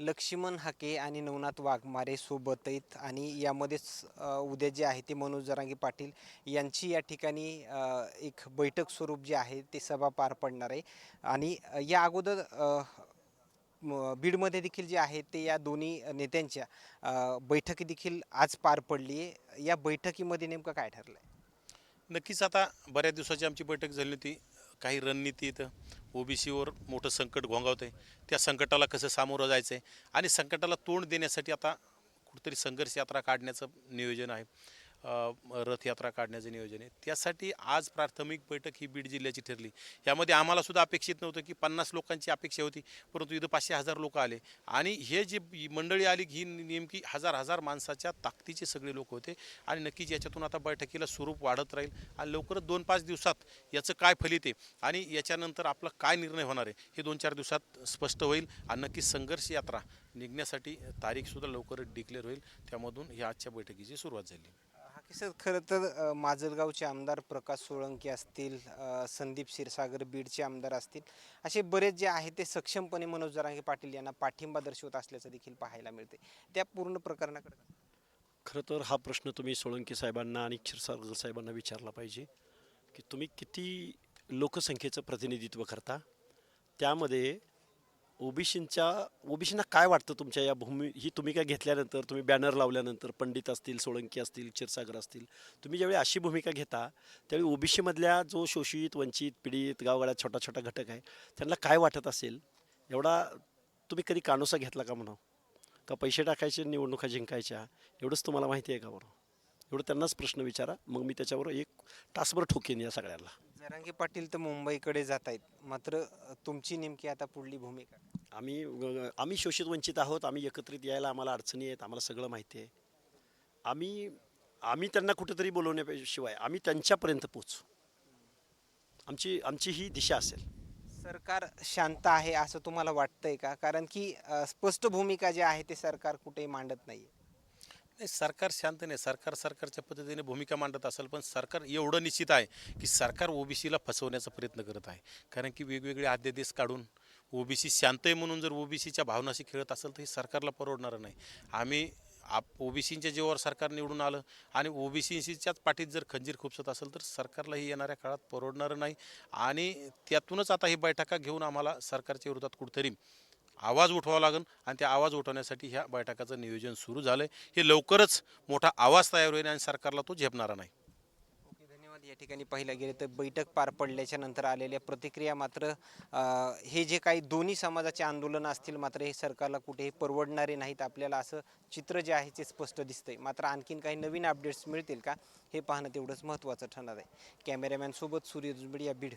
लक्ष्मण हाके आणि नवनाथ वाघमारे सोबत आहेत. आणि यामध्येच उद्या जे आहे ते मनोज जरांगे पाटील यांची या ठिकाणी एक बैठक स्वरूप जे आहे ते सभा पार पडणार आहे. आणि या अगोदर बीडमध्ये देखील जे आहे ते या दोन्ही नेत्यांच्या बैठकी देखील आज पार पडली आहे. या बैठकीमध्ये नेमकं काय ठरलं आहे नक्कीच आता बऱ्याच दिवसाची आमची बैठक झाली होती. काही रणनीती इथं. ओबीसीवर मोठं संकट घोंगावतं आहे त्या संकटाला कसं सामोरं जायचं आहे आणि संकटाला तोंड देण्यासाठी आता कुठेतरी संघर्ष यात्रा काढण्याचं नियोजन आहे. रथयात्रा काढण्याचं नियोजन आहे. त्यासाठी आज प्राथमिक बैठक ही बीड जिल्ह्याची ठरली. यामध्ये आम्हाला सुद्धा अपेक्षित नव्हतं की पन्नास लोकांची अपेक्षा होती परंतु इथं पाचशे हजार लोक आले. आणि हे जी मंडळी आली ही नेमकी हजार हजार माणसाच्या ताकदीचे सगळे लोक होते. आणि नक्कीच याच्यातून आता बैठकीला स्वरूप वाढत राहील आणि लवकरच दोन पाच दिवसात याचं काय फलित आहे आणि याच्यानंतर आपला काय निर्णय होणार आहे हे दोन चार दिवसात स्पष्ट होईल. आणि नक्कीच संघर्ष यात्रा निघण्यासाठी तारीखसुद्धा लवकरच डिक्लेअर होईल. त्यामधून ह्या आजच्या बैठकीची सुरुवात झाली. सर खरं तर माजलगावचे आमदार प्रकाश सोळंकी असतील अ, संदीप क्षीरसागर बीडचे आमदार असतील असे बरेच जे आहे ते सक्षमपणे मनोज जरांगे पाटील यांना पाठिंबा दर्शवत असल्याचं देखील पाहायला मिळते त्या पूर्ण प्रकरणाकडे खरं तर हा प्रश्न तुम्ही सोळंकी साहेबांना आणि क्षीरसागर साहेबांना विचारला पाहिजे की तुम्ही किती लोकसंख्येचं प्रतिनिधित्व करता? त्यामध्ये ओबीसींच्या ओबीसींना काय वाटतं तुमच्या या भूमी ही तुम्ही काय घेतल्यानंतर तुम्ही बॅनर लावल्यानंतर पंडित असतील सोळंकी असतील क्षीरसागर असतील तुम्ही ज्यावेळी अशी भूमिका घेता त्यावेळी ओबीसीमधल्या जो शोषित वंचित पीडित गावगाड्यात छोटा छोटा घटक आहे त्यांना काय वाटत असेल? एवढा तुम्ही कधी कानोसा घेतला का म्हणा का पैसे टाकायचे निवडणुका जिंकायच्या एवढंच तुम्हाला माहिती आहे का बरं एवढं त्यांनाच प्रश्न विचारा मग मी त्याच्यावर एक तासभर ठोकेन या सगळ्याला जरांगे पाटील तर मुंबईकडे जात आहेत मात्र तुमची नेमकी आता पुढली भूमिका आम्ही आम्ही शोषित वंचित आहोत आम्ही एकत्रित यायला आम्हाला अडचणी आहेत आम्हाला सगळं माहिती आहे. आम्ही आम्ही त्यांना कुठेतरी बोलवण्याशिवाय आम्ही त्यांच्यापर्यंत पोचू आमची आमची ही दिशा असेल. सरकार शांत आहे असं तुम्हाला वाटतंय का? कारण की स्पष्ट भूमिका जी आहे ते सरकार कुठेही मांडत नाही नाही सरकार शांत नाही. सरकार सरकारच्या पद्धतीने भूमिका मांडत असेल पण सरकार एवढं निश्चित आहे की सरकार ओबीसीला फसवण्याचा प्रयत्न करत आहे. कारण की वेगवेगळे अध्यादेश काढून ओबीसी शांत आहे म्हणून जर ओबीसीच्या भावनाशी खेळत असेल तर हे सरकारला परवडणारं नाही. आम्ही आप ओबीसींच्या जीवावर सरकार निवडून आलं आणि ओबीसीच्याच पाठीत जर खंजीर खुपसत असेल तर सरकारलाही येणाऱ्या काळात परवडणारं नाही. आणि त्यातूनच आता ही बैठका घेऊन आम्हाला सरकारच्या विरोधात कुठतरी आवाज उठवावा लागेल आणि त्या आवाज उठवण्यासाठी ह्या बैठकाचं नियोजन सुरू झालं आहे हे लवकरच मोठा आवाज तयार होईल आणि सरकारला तो झेपणारा नाही. या ठिकाणी पाहिलं गेलं तर बैठक पार पडल्याच्या नंतर आलेल्या प्रतिक्रिया मात्र हे जे काही दोन्ही समाजाचे आंदोलन असतील मात्र हे सरकारला कुठेही परवडणारे नाहीत. आपल्याला असं चित्र जे आहे ते स्पष्ट दिसतंय. मात्र आणखीन काही नवीन अपडेट्स मिळतील का हे पाहणं तेवढंच महत्त्वाचं ठरणार आहे. कॅमेरामॅनसोबत सूर्य दुबडी या बीड.